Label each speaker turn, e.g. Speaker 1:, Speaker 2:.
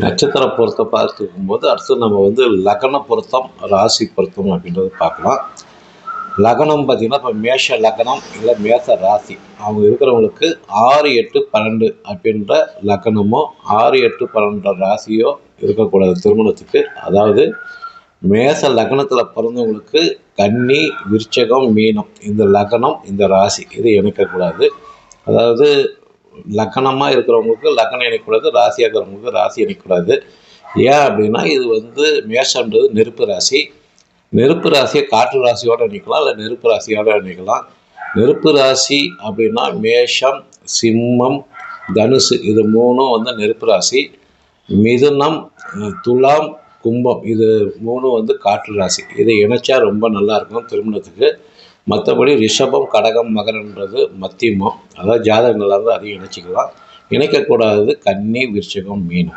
Speaker 1: நட்சத்திர பொருத்தம் பார்த்துக்கும்போது அடுத்து நம்ம வந்து லக்ன பொருத்தம் ராசி பொருத்தம் அப்படின்றத பார்க்கலாம். லக்னம் பார்த்திங்கன்னா இப்போ மேஷ லக்னம் இல்லை மேச ராசி. அவங்க இருக்கிறவங்களுக்கு ஆறு எட்டு பன்னெண்டு அப்படின்ற லக்னமோ ஆறு எட்டு பன்னெண்டு ராசியோ இருக்கக்கூடாது திருமணத்துக்கு. அதாவது மேச லக்னத்தில் பிறந்தவங்களுக்கு கன்னி விருச்சகம் மீனம் இந்த லக்னம் இந்த ராசி இது இணைக்கக்கூடாது. அதாவது லக்கணமாக இருக்கிறவங்களுக்கு லக்கணம் இணைக்கூடாது ராசியாக இருக்கிறவங்களுக்கு ராசி இணைக்கூடாது ஏன் அப்படின்னா இது வந்து மேஷன்றது நெருப்பு ராசி. நெருப்பு ராசியை காற்று ராசியோடு இணைக்கலாம் இல்லை நெருப்பு ராசியோடு இணைக்கலாம் நெருப்பு ராசி அப்படின்னா மேஷம் சிம்மம் தனுசு இது மூணும் வந்து நெருப்பு ராசி. மிதுனம் துலாம் கும்பம் இது மூணும் வந்து காற்று ராசி. இதை இணைச்சா ரொம்ப நல்லா இருக்கும் திருமணத்துக்கு. மற்றபடி ரிஷபம் கடகம் மகரன்றது மத்தியமம். அதாவது ஜாதகம் நல்லா இருந்தால் அதையும் இணைச்சிக்கலாம். இணைக்கக்கூடாதது கன்னி விருச்சகம் மீன்